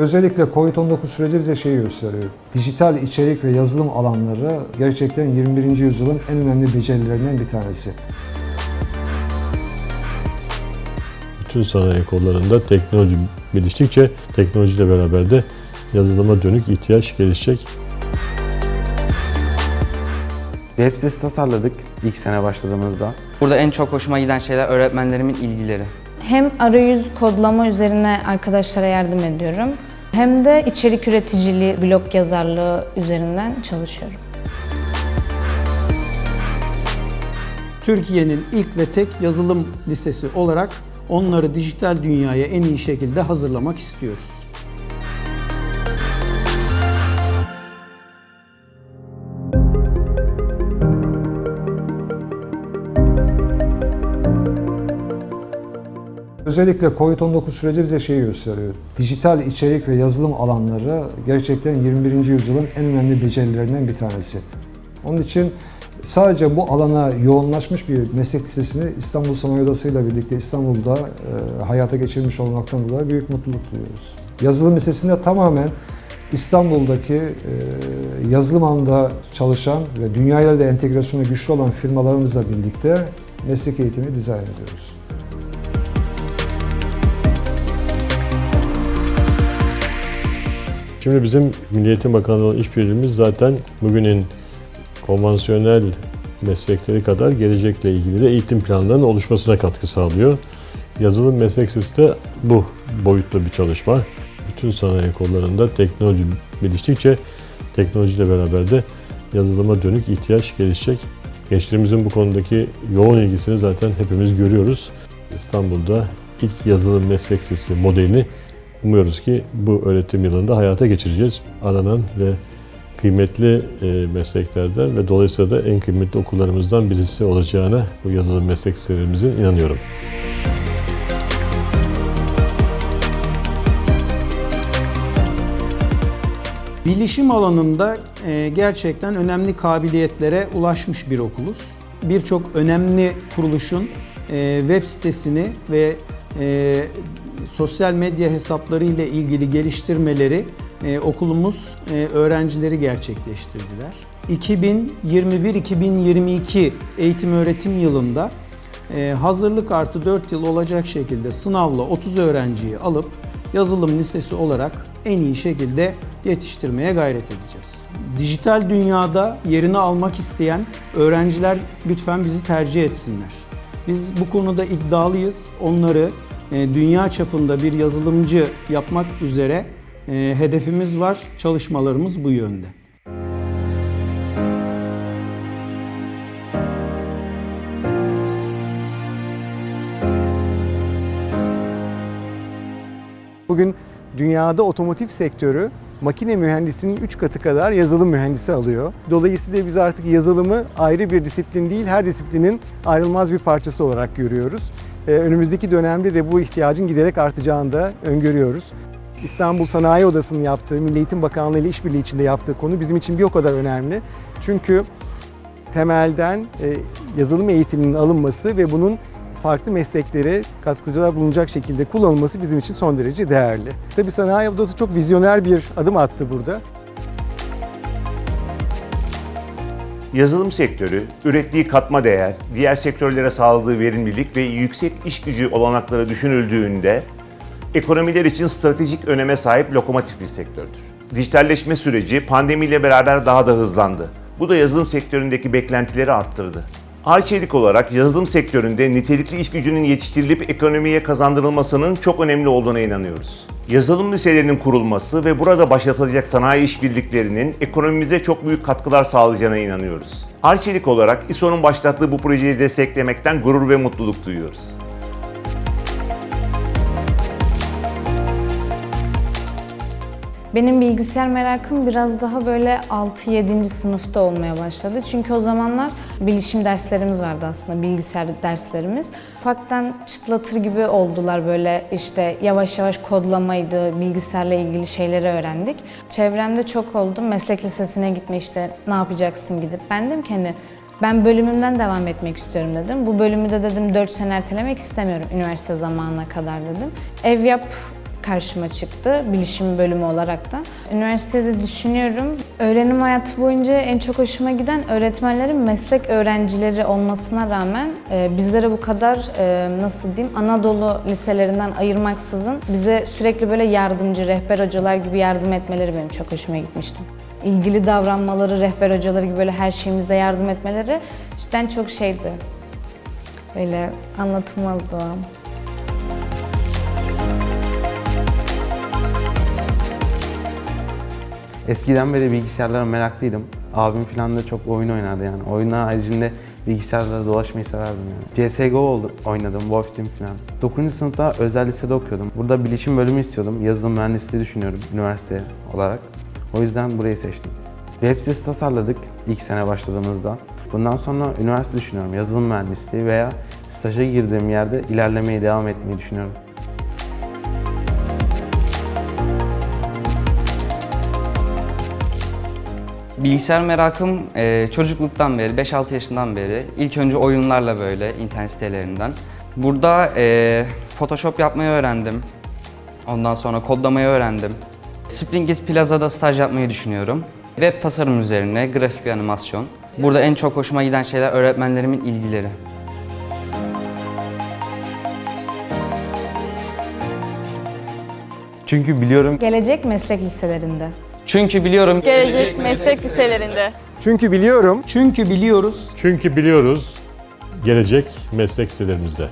Özellikle Covid-19 süreci bize şeyi gösteriyor. Dijital içerik ve yazılım alanları gerçekten 21. yüzyılın en önemli becerilerinden bir tanesi. Bütün sanayi kollarında teknoloji geliştikçe teknolojiyle beraber de yazılıma dönük ihtiyaç gelişecek. Web sitesi tasarladık ilk sene başladığımızda. Burada en çok hoşuma giden şeyler öğretmenlerimin ilgileri. Hem arayüz kodlama üzerine arkadaşlara yardım ediyorum. Hem de içerik üreticiliği, blog yazarlığı üzerinden çalışıyorum. Türkiye'nin ilk ve tek yazılım lisesi olarak onları dijital dünyaya en iyi şekilde hazırlamak istiyoruz. Özellikle Covid-19 süreci bize şeyi gösteriyor. Dijital içerik ve yazılım alanları gerçekten 21. yüzyılın en önemli becerilerinden bir tanesi. Onun için sadece bu alana yoğunlaşmış bir meslek lisesini İstanbul Sanayi Odası ile birlikte İstanbul'da e, hayata geçirmiş olmaktan dolayı büyük mutluluk duyuyoruz. Yazılım Lisesi'nde tamamen İstanbul'daki e, yazılım alanında çalışan ve dünyayla da entegrasyonu güçlü olan firmalarımızla birlikte meslek eğitimi dizayn ediyoruz. Şimdi bizim Milli Eğitim Bakanlığı işbirliğimiz zaten bugünün konvansiyonel meslekleri kadar gelecekle ilgili de eğitim planlarının oluşmasına katkı sağlıyor. Yazılım meslek de bu boyutlu bir çalışma. Bütün sanayi kollarında teknoloji geliştikçe teknolojiyle beraber de yazılıma dönük ihtiyaç gelişecek. Gençlerimizin bu konudaki yoğun ilgisini zaten hepimiz görüyoruz. İstanbul'da ilk yazılım meslek lisesi modelini umuyoruz ki bu öğretim yılında hayata geçireceğiz. Aranan ve kıymetli e, mesleklerden ve dolayısıyla da en kıymetli okullarımızdan birisi olacağına bu yazılım meslek liselerimizin inanıyorum. Bilişim alanında e, gerçekten önemli kabiliyetlere ulaşmış bir okuluz. Birçok önemli kuruluşun e, web sitesini ve sosyal medya hesapları ile ilgili geliştirmeleri e, okulumuz e, öğrencileri gerçekleştirdiler. 2021-2022 eğitim öğretim yılında e, hazırlık artı 4 yıl olacak şekilde sınavla 30 öğrenciyi alıp yazılım lisesi olarak en iyi şekilde yetiştirmeye gayret edeceğiz. Dijital dünyada yerini almak isteyen öğrenciler lütfen bizi tercih etsinler. Biz bu konuda iddialıyız. Onları dünya çapında bir yazılımcı yapmak üzere e, hedefimiz var. Çalışmalarımız bu yönde. Bugün dünyada otomotiv sektörü makine mühendisinin 3 katı kadar yazılım mühendisi alıyor. Dolayısıyla biz artık yazılımı ayrı bir disiplin değil, her disiplinin ayrılmaz bir parçası olarak görüyoruz. Ee, önümüzdeki dönemde de bu ihtiyacın giderek artacağını da öngörüyoruz. İstanbul Sanayi Odası'nın yaptığı, Milli Eğitim Bakanlığı ile işbirliği içinde yaptığı konu bizim için bir o kadar önemli. Çünkü temelden e, yazılım eğitiminin alınması ve bunun farklı mesleklere katkıcılar bulunacak şekilde kullanılması bizim için son derece değerli. Tabii Sanayi Odası çok vizyoner bir adım attı burada. Yazılım sektörü, ürettiği katma değer, diğer sektörlere sağladığı verimlilik ve yüksek iş gücü olanakları düşünüldüğünde ekonomiler için stratejik öneme sahip lokomotif bir sektördür. Dijitalleşme süreci pandemiyle beraber daha da hızlandı. Bu da yazılım sektöründeki beklentileri arttırdı. Arçelik olarak yazılım sektöründe nitelikli iş gücünün yetiştirilip ekonomiye kazandırılmasının çok önemli olduğuna inanıyoruz. Yazılım liselerinin kurulması ve burada başlatılacak sanayi işbirliklerinin ekonomimize çok büyük katkılar sağlayacağına inanıyoruz. Arçelik olarak İSO'nun başlattığı bu projeyi desteklemekten gurur ve mutluluk duyuyoruz. Benim bilgisayar merakım biraz daha böyle 6-7. sınıfta olmaya başladı. Çünkü o zamanlar bilişim derslerimiz vardı aslında, bilgisayar derslerimiz. Ufaktan çıtlatır gibi oldular böyle işte yavaş yavaş kodlamaydı, bilgisayarla ilgili şeyleri öğrendik. Çevremde çok oldu. Meslek lisesine gitme işte ne yapacaksın gidip. Ben dedim ki hani Ben bölümümden devam etmek istiyorum dedim. Bu bölümü de dedim 4 sene ertelemek istemiyorum üniversite zamanına kadar dedim. Ev yap karşıma çıktı bilişim bölümü olarak da. Üniversitede düşünüyorum. Öğrenim hayatı boyunca en çok hoşuma giden öğretmenlerin meslek öğrencileri olmasına rağmen e, bizlere bu kadar e, nasıl diyeyim Anadolu liselerinden ayırmaksızın bize sürekli böyle yardımcı, rehber hocalar gibi yardım etmeleri benim çok hoşuma gitmişti. İlgili davranmaları, rehber hocaları gibi böyle her şeyimizde yardım etmeleri cidden çok şeydi. Böyle anlatılmazdı o Eskiden beri bilgisayarlara meraklıydım. Abim falan da çok oyun oynardı yani. Oyunlar haricinde bilgisayarlara dolaşmayı severdim yani. CSGO oldu, oynadım, Wolf Team falan. 9. sınıfta özel lisede okuyordum. Burada bilişim bölümü istiyordum. Yazılım mühendisliği düşünüyorum üniversite olarak. O yüzden burayı seçtim. Web sitesi tasarladık ilk sene başladığımızda. Bundan sonra üniversite düşünüyorum. Yazılım mühendisliği veya staja girdiğim yerde ilerlemeye devam etmeyi düşünüyorum. Bilgisayar merakım e, çocukluktan beri, 5-6 yaşından beri. İlk önce oyunlarla böyle internet sitelerinden. Burada e, Photoshop yapmayı öğrendim. Ondan sonra kodlamayı öğrendim. Springis Plaza'da staj yapmayı düşünüyorum. Web tasarım üzerine, grafik ve animasyon. Burada en çok hoşuma giden şeyler öğretmenlerimin ilgileri. Çünkü biliyorum Gelecek meslek liselerinde. Çünkü biliyorum Gelecek meslek liselerinde. Çünkü biliyorum Çünkü biliyoruz Çünkü biliyoruz gelecek meslek sitelerimizde.